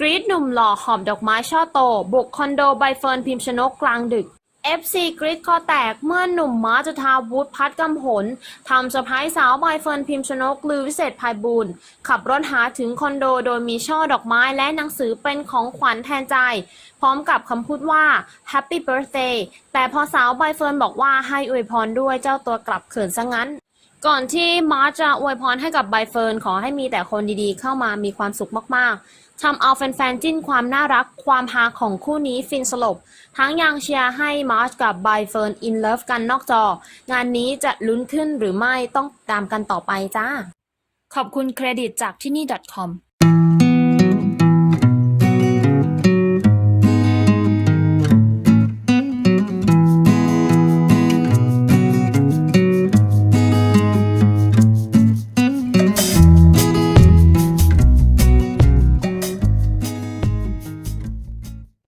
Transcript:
กรีดหนุ่มหล่อหอบดอกไม้ช่อโต บุกคอนโดใบเฟิร์นพิมพ์ชนกกลางดึก FC กรีดคอแตกเมื่อหนุ่มม้าจุธาวุฒิพัฒน์กำหนทำเซอร์ไพรส์สาวใบเฟิร์นพิมพ์ชนกลือวิเศษภัยบุญขับรถหาถึงคอนโดโดยมีช่อดอกไม้และหนังสือเป็นของขวัญแทนใจ พร้อมกับคำพูดว่า Happy Birthday แต่พอสาวใบเฟิร์นบอกว่าให้อวยพรด้วยเจ้าตัวกลับเขินซะงั้น ก่อนที่มาร์ชจะอวยพรให้กับใบเฟิร์นขอให้มีแต่คนดีๆ เข้ามามีความสุขมากๆทำเอาแฟนๆจิ้นความน่ารักความฮาของคู่นี้ฟินสลบ ทั้งยังเชียร์ให้มาร์ชกับใบเฟิร์นอินเลิฟกันนอกจอ งานนี้จะลุ้นขึ้นหรือไม่ต้องตามกันต่อไปจ้า ขอบคุณเครดิตจากที่นี่ .com